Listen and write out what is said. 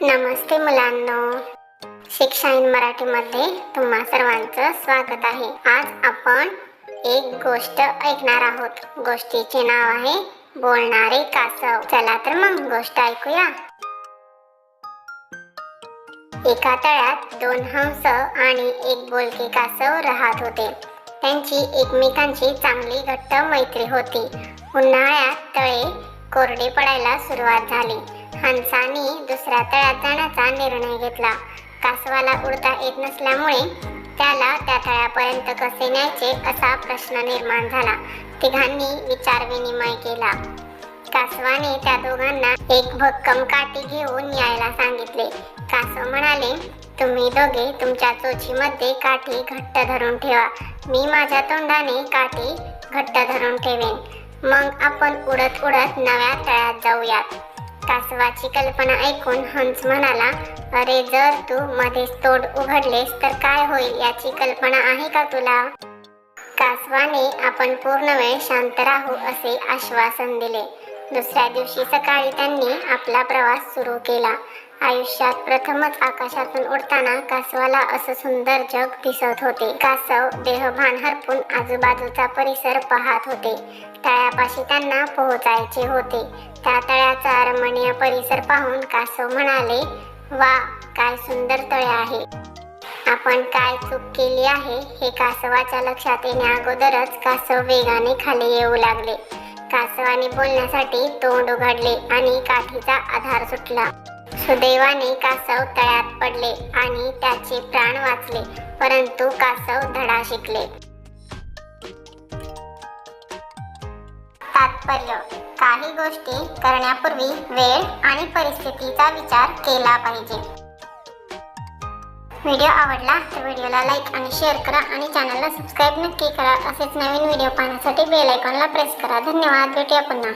नमस्ते मुलांनो. शिक्षा इन मराठीमध्ये तुम्हा सर्वांचं स्वागत आहे. आज आपण एक गोष्ट ऐकणार आहोत. गोष्टीचे नाव आहे बोलणारे कासव. चला तर मग गोष्ट ऐकूया. एका तळ्यात दोन हंस आणि एक बोलके कासव राहत होते. त्यांची एकमेकांची चांगली घट्ट मैत्री होती. उन्हाळ्यात तळे कोरडे पडायला सुरुवात झाली. हंसाने दुसऱ्या तळ्यात जाण्याचा निर्णय घेतला. कासवाला उडता येत नसल्यामुळे त्याला त्या तळ्यापर्यंत कसे न्यायचे असा प्रश्न निर्माण झाला. तिघांनी विचारविनिमय केला. कासवाने त्या दोघांना एक भक्कम काठी घेऊन यायला सांगितले. कासव म्हणाले तुम्ही दोघे तुमच्या चोचीमध्ये काठी घट्ट धरून ठेवा. मी माझ्या तोंडाने काठी घट्ट धरून ठेवेन. मग आपण उडत उडत नव्या तळ्यात जाऊयात. कासवाची कल्पना ऐकून हंस म्हणाला अरे जर तू मध्येच तोड उघडलेस तर काय होईल याची कल्पना आहे का तुला? कासवाने आपण पूर्ण वेळ शांत राहू असे आश्वासन दिले. दुसऱ्या दिवशी सकाळी त्यांनी आपला प्रवास सुरू केला. आयुष्यात प्रथमच आकाशातून उडताना कासवाला असं सुंदर जग दिसत होते. कासव देहभान हरपून आजूबाजूचा परिसर पाहत होते. तळ्यापाशी त्यांना पोहोचायचे होते. त्या तळ्याचा रमणीय परिसर पाहून कासव म्हणाले वा काय सुंदर तळे आहे. आपण काय चूक केली आहे हे कासवाच्या लक्षात येण्या अगोदरच कासव वेगाने खाली येऊ लागले. कासवाने बोलण्यासाठी तोंड उघडले आणि काठीचा आधार सुटला. सुदैवाने कासव तळ्यात पडले आणि त्याचे प्राण वाचले परंतु कासव धडा शिकले. तात्पर्य. काही गोष्टी करण्यापूर्वी वेळ आणि परिस्थितीचा विचार केला पाहिजे. व्हिडिओ आवडला तर व्हिडिओला लाईक आणि शेअर करा आणि चॅनलला सबस्क्राईब नक्की करा. असेच नवीन व्हिडिओ पाहण्यासाठी बेल आयकॉनला प्रेस करा. धन्यवाद. भेटूया पुन्हा.